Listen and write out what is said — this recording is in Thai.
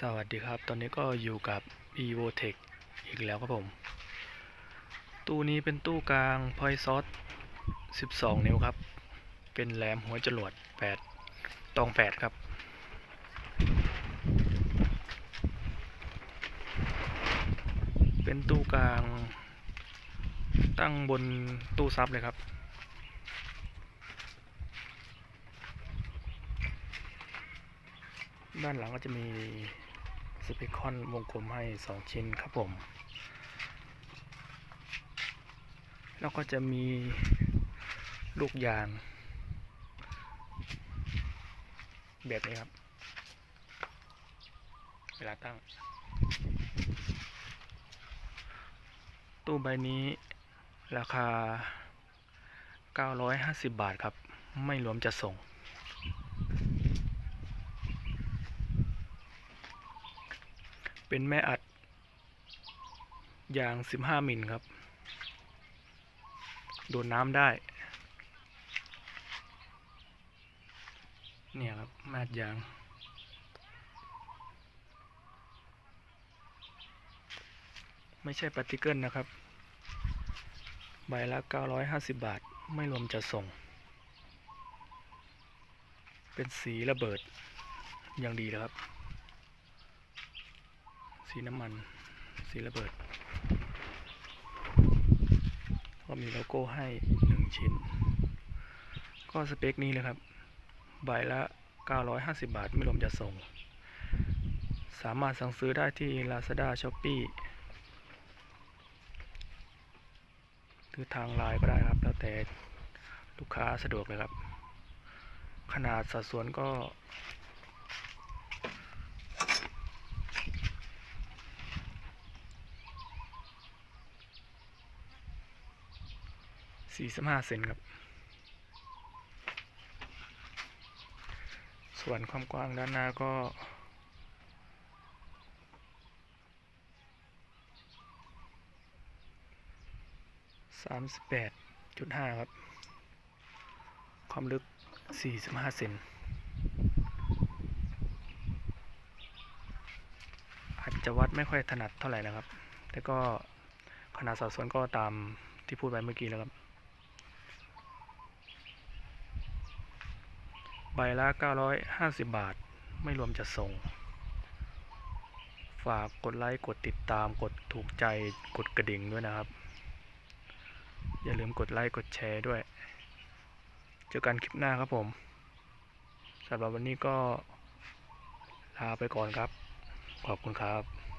สวัสดีครับ ตอนนี้ก็อยู่กับ evotech อีกแล้วครับผม ตู้นี้เป็นตู้กลาง p o i source 12 นิ้วครับ เป็นแหลมหัวจรวด 8 ตอง 8 ครับ เป็นตู้กลาง ตั้งบนตู้ซับเลยครับด้านหลังก็จะมี สเปคอนวงกลมให้ 2 ชิ้นครับผม แล้วก็จะมีลูกยาง แบบนี้ครับ เวลาตั้ง ตู้ใบนี้ราคา 950 บาทครับ ไม่รวมจะส่ง เป็นแม่อัดยาง 15 มิลครับ โดนน้ำได้ เนี่ยครับแม่อัดยางไม่ใช่ปฏิเกิลนะครับ ใบละ 950 บาท ไม่รวมจะส่ง เป็นสีระเบิดอย่างดีแล้วครับ สีน้ำมัน สีระเบิด ก็มีโลโก้ให้หนึ่งชิ้น ก็สเปคนี้เลยครับ ใบละ 950 บาทไม่รวมจะส่ง สามารถสั่งซื้อได้ที่ Lazada Shopee หรือทางไลน์ก็ได้ครับ แล้วแต่ลูกค้าสะดวกเลยครับ ขนาดสัดส่วนก็ สี่สิบห้าเซนครับ ส่วนความกว้างด้านหน้าก็สามสิบแปดจุดห้าครับ ความลึกสี่สิบห้าเซนอาจจะวัดไม่ค่อยถนัดเท่าไหร่นะครับ แต่ก็ขนาดสัดส่วนก็ตามที่พูดไปเมื่อกี้แล้วครับ ใบละ 950 บาท ไม่รวมจะส่ง ฝากกดไลค์ กดติดตาม กดถูกใจ กดกระดิ่งด้วยนะครับ อย่าลืมกดไลค์ กดแชร์ด้วย เจอกันคลิปหน้าครับผม สำหรับวันนี้ก็ลาไปก่อนครับ ขอบคุณครับ